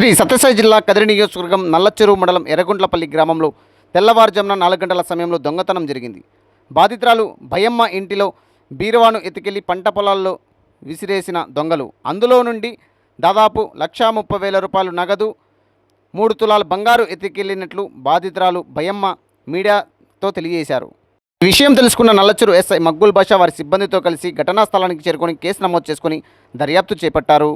శ్రీ సత్యసాయి జిల్లా కదిరి నియోజకవర్గం నల్లచెరువు మండలం ఎర్రగుంట్లపల్లి గ్రామంలో తెల్లవారుజామున నాలుగు గంటల సమయంలో దొంగతనం జరిగింది. బాధితురాలు భయమ్మ ఇంటిలో బీరువాను ఎతికెళ్ళి పంట పొలాల్లో విసిరేసిన దొంగలు. అందులో నుండి దాదాపు లక్షా ముప్పై వేల రూపాయలు నగదు మూడు తులాల బంగారు ఎతికెళ్ళినట్లు బాధితురాలు భయమ్మ మీడియాతో తెలియజేశారు. ఈ విషయం తెలుసుకున్న నల్లచెరు ఎస్ఐ మగ్గుల్ బాషా వారి సిబ్బందితో కలిసి ఘటనా స్థలానికి చేరుకొని కేసు నమోదు చేసుకుని దర్యాప్తు చేపట్టారు.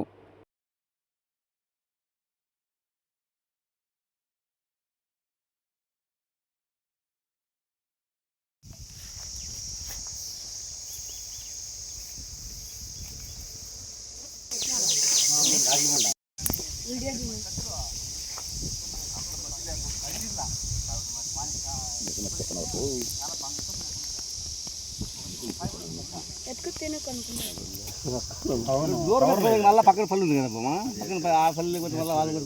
దూరం మళ్ళీ పక్కన పళ్ళు ఉంది కదా బామ్మ పక్కన ఆ పళ్ళు కొంచెం మళ్ళీ వాళ్ళు కూడా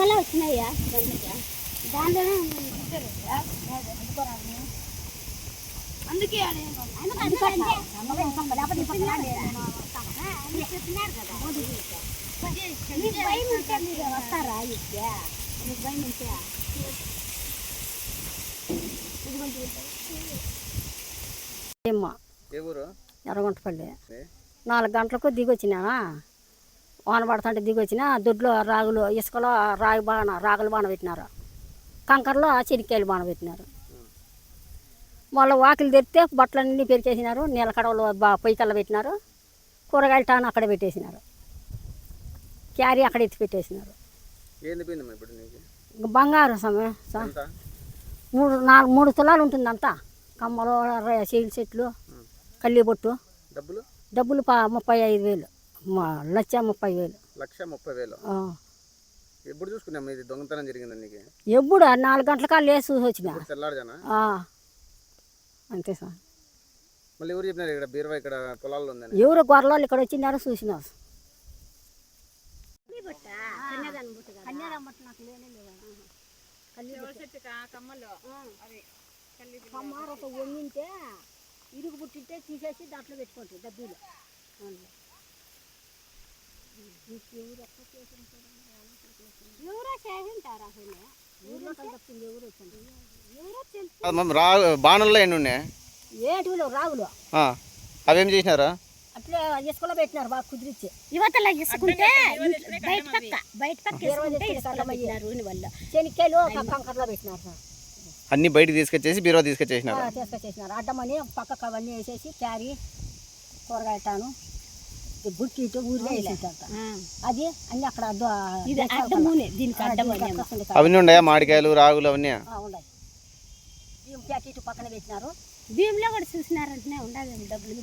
మళ్ళీ వచ్చినాయా దాంట్లో. అందుకే వస్తారా మీకు భయం ఉంటే ఎర్రగుంటపల్లి నాలుగు గంటలకు దిగొచ్చినానా వాన పడుతుంటే దిగొచ్చిన దొడ్లో రాగులు ఇసుకలో రాగి బాణ రాగులు బాణ పెట్టినారు. కంకరలో చెనిక్కాయలు బాణ పెట్టినారు. మళ్ళీ వాకిలు తెరిస్తే బట్టలన్నీ పెరికేసినారు నీళ్ళ కడవలు బా పొయ్యి కల్ల పెట్టినారు కూరగాయల టాన్ అక్కడ పెట్టేసినారు. క్యారీ అక్కడ ఎత్తి పెట్టేసినారు. బంగారు సమయం మూడు నాలుగు మూడు తులాలు ఉంటుందంతా కమ్మలు ర- చీల చెట్లు కల్లి బొట్టు డబ్బులు? డబ్బులు పా ముప్పై ఐదు వేలు. లక్ష ముప్పై వేలు లక్ష ముప్పై వేలు ఆ. ఎప్పుడు చూసుకున్నాం ఇది దొంగతనం జరిగింది నీకు ఎప్పుడు ఆ నాలుగు గంటలకా లేచి చూసి వచ్చిన తెల్లారుజానా ఆ. అంతే సార్ మళ్ళీ ఎవరు చెప్పినారు ఇక్కడ బీరువా ఇక్కడ పొలాల్లో ఉందని ఎవరు గొర్రెలు ఇక్కడ వచ్చినారో కమ్మారతో వంగింటే ఇరుగు పుట్టింటే తీసేసి దాంట్లో పెట్టుకుంటారు డబ్బీలు ఎవరో చేసింటారు అసలు ఊర్లో తప్పింది ఎవరు వచ్చింది ఎవరో తెలుసు అది మమ్మీ రా బాణల్లో ఎన్ని ఉన్నాయి? ఏటిలో రాగులు ఆ, అవేం చేసినారా? అట్లే ఇసుకలో పెట్టినారు బాగా కుదిరిచ్చి. యువతల ఇసుకుంటే బయట పక్క బయట పక్క వల్ల. శనిక్కాయలు ఒక కంకరలో పెట్టినారు సార్. అన్ని బయటికి తీసుకొచ్చేసి బీరువా తీసుకొచ్చేసినారు? తీసుకొచ్చేసినారు. అడ్డమని పక్కకు అవన్నీ వేసేసి క్యారీ కూరగాయ టాను ఈ బుట్టి ఇటు వేసేటంట అది అన్ని అక్కడ ఇది అడ్డమూనే. దీనికి. అవన్నీ ఉన్నాయా? మామిడికాయలు రాగులు అవన్నీ? ఆ, ఉన్నాయి. బియ్యం ప్యాకెట్ పక్కన పెట్టినారు? భీమిలో కూడా చూసినారంటేనే ఉండదు డబ్బులు.